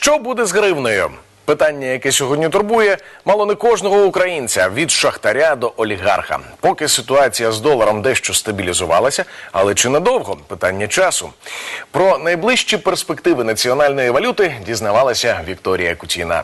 Що буде з гривнею? Питання, яке сьогодні турбує, мало не кожного українця від шахтаря до олігарха. Поки ситуація з доларом дещо стабілізувалася, але чи надовго? Питання часу. Про найближчі перспективи національної валюти дізнавалася Вікторія Кутіна.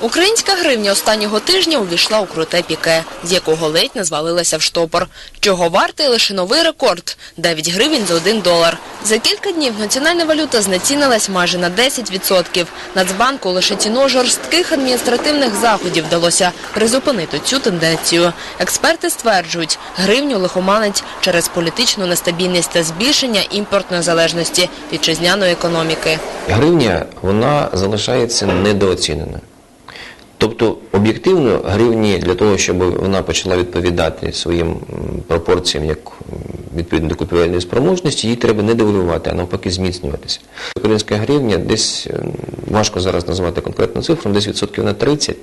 Українська гривня останнього тижня увійшла у круте піке, з якого ледь не звалилася в штопор. Чого вартий лише новий рекорд – 9 гривень за 1 долар. За кілька днів національна валюта знецінилась майже на 10%. Нацбанку лише ціною жорстких адміністративних заходів вдалося призупинити цю тенденцію. Експерти стверджують, гривню лихоманить через політичну нестабільність та збільшення імпортної залежності вітчизняної економіки. Гривня вона залишається недооціненою. Тобто, об'єктивно, гривні для того, щоб вона почала відповідати своїм пропорціям як відповідно до купівельної спроможності, її треба не девалювати, а навпаки зміцнюватися. Українська гривня десь важко зараз назвати конкретну цифру, десь відсотків на 30,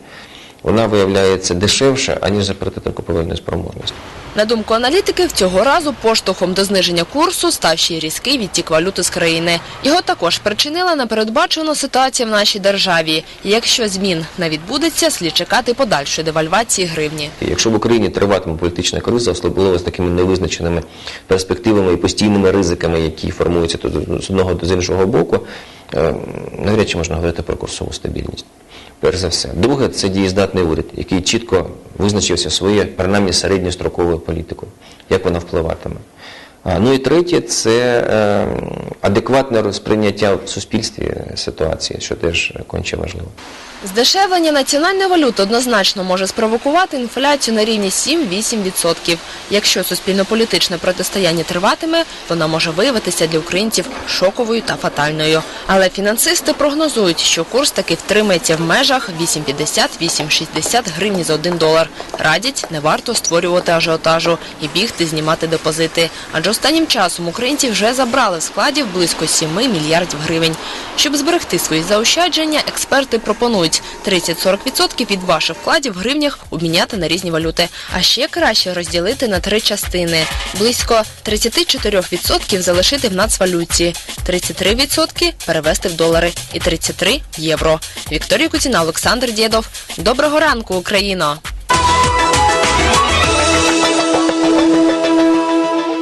вона виявляється дешевша, аніж за паритетом купівельної спроможності. На думку аналітиків, цього разу поштовхом до зниження курсу став ще й різкий відтік валюти з країни. Його також причинила непередбачена ситуація в нашій державі. Якщо змін не відбудеться, слід чекати подальшої девальвації гривні. Якщо в Україні триватиме політична криза, особливо з такими невизначеними перспективами і постійними ризиками, які формуються з одного з іншого боку, е, навряд чи можна говорити про курсову стабільність. Перш за все. Друге, це дієздатний уряд, який чітко визначився своєю, принаймні, середньостроковою політикою, як вона впливатиме. Ну і третє, це е, адекватне розприйняття в суспільстві ситуації, що теж конче важливо. Здешевлення національної валюти однозначно може спровокувати інфляцію на рівні 7-8%. Якщо суспільно-політичне протистояння триватиме, вона може виявитися для українців шоковою та фатальною. Але фінансисти прогнозують, що курс таки втримається в межах 8,50-8,60 гривні за 1 долар. Радять, не варто створювати ажіотажу і бігти знімати депозити. Адже останнім часом українці вже забрали в складів близько 7 мільярдів гривень. Щоб зберегти свої заощадження, експерти пропонують 30-40% від ваших вкладів в гривнях обміняти на різні валюти. А ще краще розділити на три частини. Близько 34% залишити в нацвалюті, 33% перевести в долари і 33% в євро. Вікторія Куціна, Олександр Дєдов. Доброго ранку, Україно!